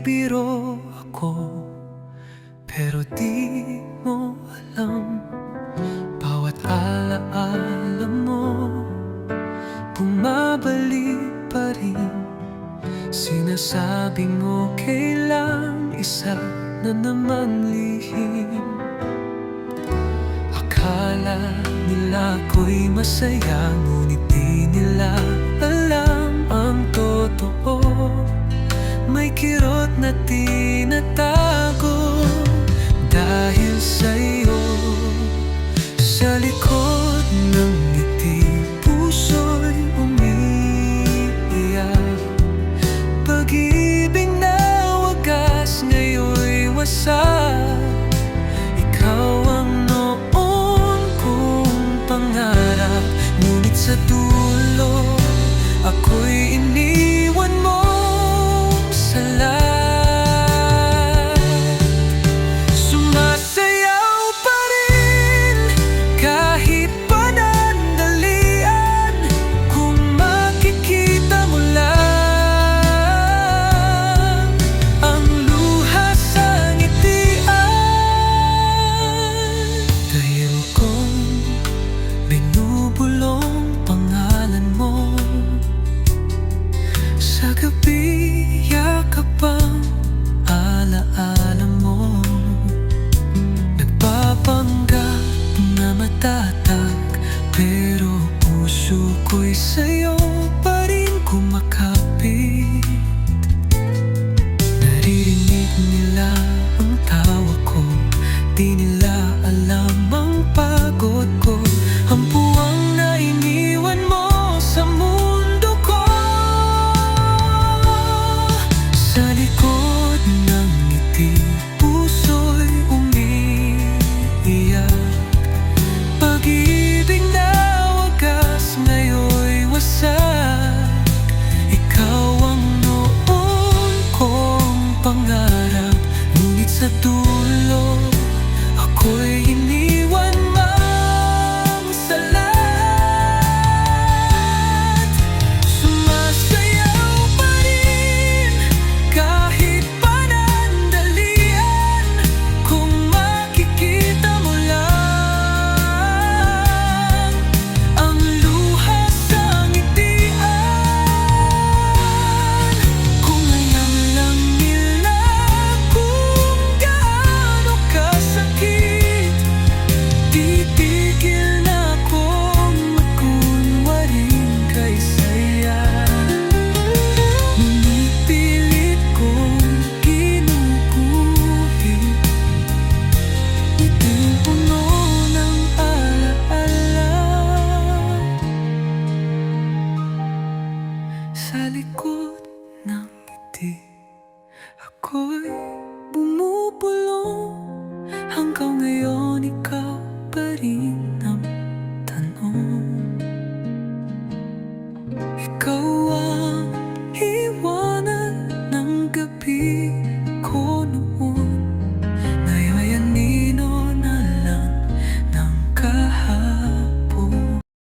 nagbibiro ako Pero di mo alam Bawat alaala mo Bumabalik pa rin. Sinasabi mo kailang isa na naman lihim. Akala nila ko'y masaya Ngunit di nila alam ang totoo. May kirot na tinatago Dahil sa'yo. Sa likod ng ngiti Puso'y umiiyak. Pag-ibig na wagas ngayon'y wasak Ikaw ang noon kong pangarap. Ngunit sa dulo Ako'y iniwan mo sa Pero puso ko'y sa'yo pa rin kumakapit. Naririnig nila ang tawa ko. Di nila sa tulog Ako'y inisip likod ng ngiti. Ako'y bumubulong hanggang ngayon.